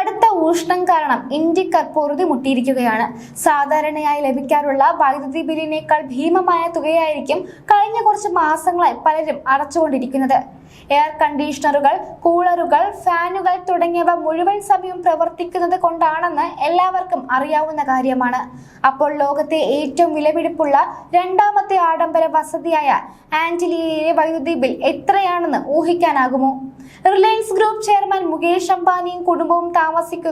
കടുത്ത ഊഷ്ണം കാരണം ഇന്ത്യക്കാർ പൊറുതിമുട്ടിയിരിക്കുകയാണ് സാധാരണയായി ലഭിക്കാറുള്ള വൈദ്യുതി ബില്ലിനേക്കാൾ ഭീമമായ തുകയായിരിക്കും കഴിഞ്ഞ കുറച്ച് മാസങ്ങളായി പലരും അടച്ചുകൊണ്ടിരിക്കുന്നത്. എയർ കണ്ടീഷണറുകൾ കൂളറുകൾ ഫാനുകൾ തുടങ്ങിയവ മുഴുവൻ സമയവും പ്രവർത്തിക്കുന്നത് കൊണ്ടാണെന്ന് എല്ലാവർക്കും അറിയാവുന്ന കാര്യമാണ്. അപ്പോൾ ലോകത്തെ ഏറ്റവും വിലപിടിപ്പുള്ള രണ്ടാമത്തെ ആഡംബര വസതിയായ ആന്റിലിയയിലെ വൈദ്യുതി ബിൽ എത്രയാണെന്ന് ഊഹിക്കാനാകുമോ? റിലയൻസ് ഗ്രൂപ്പ് ചെയർമാൻ മുകേഷ് അംബാനിയും കുടുംബവും താമസിക്കുന്ന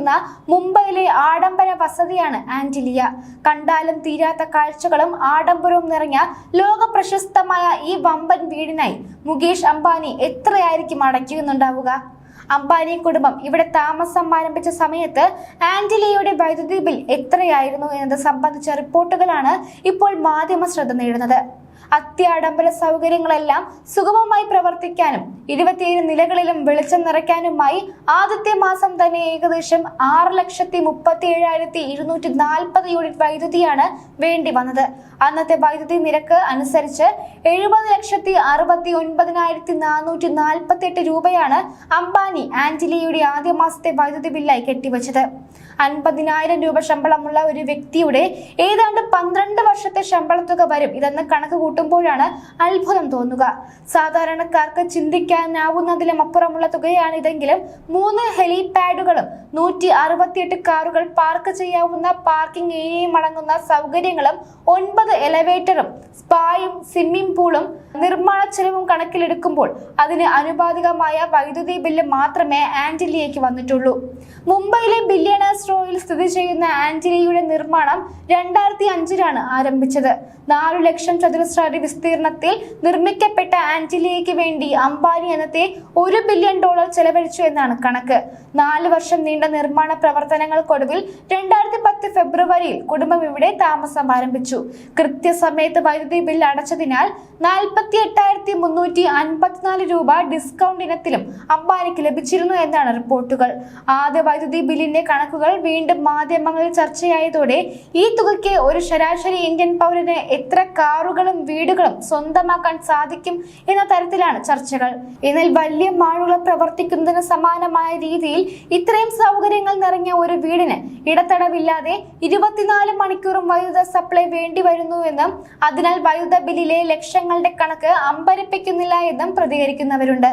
മുംബൈയിലെ ആഡംബര വസതിയാണ് ആന്റിലിയ. കണ്ടാലും തീരാത്ത കാഴ്ചകളും ആഡംബരവും നിറഞ്ഞ ലോക പ്രശസ്തമായ ഈ വമ്പൻ വീടിനായി മുകേഷ് അംബാനി എത്രയായിരിക്കും അടയ്ക്കുന്നുണ്ടാവുക? അംബാനി കുടുംബം ഇവിടെ താമസം ആരംഭിച്ച സമയത്ത് ആന്റിലിയയുടെ വൈദ്യുതി ബിൽ എത്രയായിരുന്നു എന്നത് സംബന്ധിച്ച റിപ്പോർട്ടുകളാണ് ഇപ്പോൾ മാധ്യമ ശ്രദ്ധ നേടുന്നത്. അത്യാഡംബര സൗകര്യങ്ങളെല്ലാം സുഗമമായി പ്രവർത്തിക്കാനും ഇരുപത്തിയേഴ് നിലകളിലും വെളിച്ചം നിറയ്ക്കാനുമായി ആദ്യത്തെ മാസം തന്നെ ഏകദേശം ആറ് ലക്ഷത്തി മുപ്പത്തി ഏഴായിരത്തി ഇരുന്നൂറ്റി നാൽപ്പത് യൂണിറ്റ് വൈദ്യുതിയാണ് വേണ്ടി വന്നത്. അന്നത്തെ വൈദ്യുതി നിരക്ക് അനുസരിച്ച് എഴുപത് ലക്ഷത്തി അറുപത്തി ഒൻപതിനായിരത്തി നാനൂറ്റി നാൽപ്പത്തി എട്ട് രൂപയാണ് അംബാനി ആന്റിലിയുടെ ആദ്യ മാസത്തെ വൈദ്യുതി ബില്ലായി കെട്ടിവച്ചത്. അൻപതിനായിരം രൂപ ശമ്പളമുള്ള ഒരു വ്യക്തിയുടെ ഏതാണ്ട് പന്ത്രണ്ട് വർഷത്തെ ശമ്പളത്തുക വരും. ഇതെന്ന് കണക്ക് കൂട്ടുമ്പോഴാണ് അത്ഭുതം തോന്നുക. സാധാരണക്കാർക്ക് ചിന്തിക്കാനാവുന്നതിലും അപ്പുറമുള്ള തുകയാണ് ഇതെങ്കിലും മൂന്ന് ഹെലിപാഡുകളും നൂറ്റി അറുപത്തിയെട്ട് കാറുകൾ പാർക്ക് ചെയ്യാവുന്ന പാർക്കിംഗ് ഏരിയയും അടങ്ങുന്ന സൗകര്യങ്ങളും ഒൻപത് എലവേറ്ററും സ്പായും സ്വിമ്മിംഗ് പൂളും നിർമ്മാണ ചെലവും കണക്കിലെടുക്കുമ്പോൾ അതിന് അനുപാതികമായ വൈദ്യുതി ബില്ല് മാത്രമേ ആന്റിലിയയ്ക്ക് വന്നിട്ടുള്ളൂ. മുംബൈയിലെ ബില്യണേഴ്സ് റോയിൽ സ്ഥിതി ചെയ്യുന്ന ആന്റിലിയയുടെ നിർമ്മാണം രണ്ടായിരത്തി അഞ്ചിലാണ് ആരംഭിച്ചത്. നാലു ലക്ഷം ചതുരശ്ര അടി വിസ്തീർണത്തിൽ നിർമ്മിക്കപ്പെട്ട ആന്റിലിയയ്ക്ക് വേണ്ടി അംബാനി എന്നത്തെ ഒരു ബില്യൺ ഡോളർ ചെലവഴിച്ചു എന്നാണ് കണക്ക്. നാല് വർഷം നീണ്ട നിർമ്മാണ പ്രവർത്തനങ്ങൾക്കൊടുവിൽ രണ്ടായിരത്തി പത്ത് ഫെബ്രുവരിയിൽ കുടുംബം ഇവിടെ താമസം ആരംഭിച്ചു. കൃത്യസമയത്ത് വൈദ്യുതി ബിൽ അടച്ചതിനാൽ നാൽപ്പത്തി എട്ടായിരത്തി മുന്നൂറ്റി അൻപത്തിനാല് രൂപ ഡിസ്കൗണ്ട് ഇനത്തിലും അംബാനിക്ക് ലഭിച്ചിരുന്നു എന്നാണ് റിപ്പോർട്ടുകൾ. ആദ്യ വൈദ്യുതി ബില്ലിന്റെ കണക്കുകൾ വീണ്ടും മാധ്യമങ്ങളിൽ ചർച്ചയായതോടെ ഈ തുകയ്ക്ക് ഒരു ശരാശരി ഇന്ത്യൻ പൗരന് എത്ര കാറുകളും വീടുകളും സ്വന്തമാക്കാൻ സാധിക്കും എന്ന തരത്തിലാണ് ചർച്ചകൾ. എന്നാൽ വലിയ മാളുകൾ പ്രവർത്തിക്കുന്നതിന് സമാനമായ രീതിയിൽ ഇത്രയും സൗകര്യങ്ങൾ നിറഞ്ഞ ഒരു വീടിന് ഇടത്തടവില്ലാതെ ഇരുപത്തിനാല് മണിക്കൂറും വൈദ്യുത സപ്ലൈ വേണ്ടി വരുന്നുവെന്നും അതിനാൽ വൈദ്യുത ബില്ലിലെ ലക്ഷങ്ങളുടെ കണക്ക് അമ്പരപ്പിക്കുന്നില്ല എന്നും പ്രതികരിക്കുന്നവരുണ്ട്.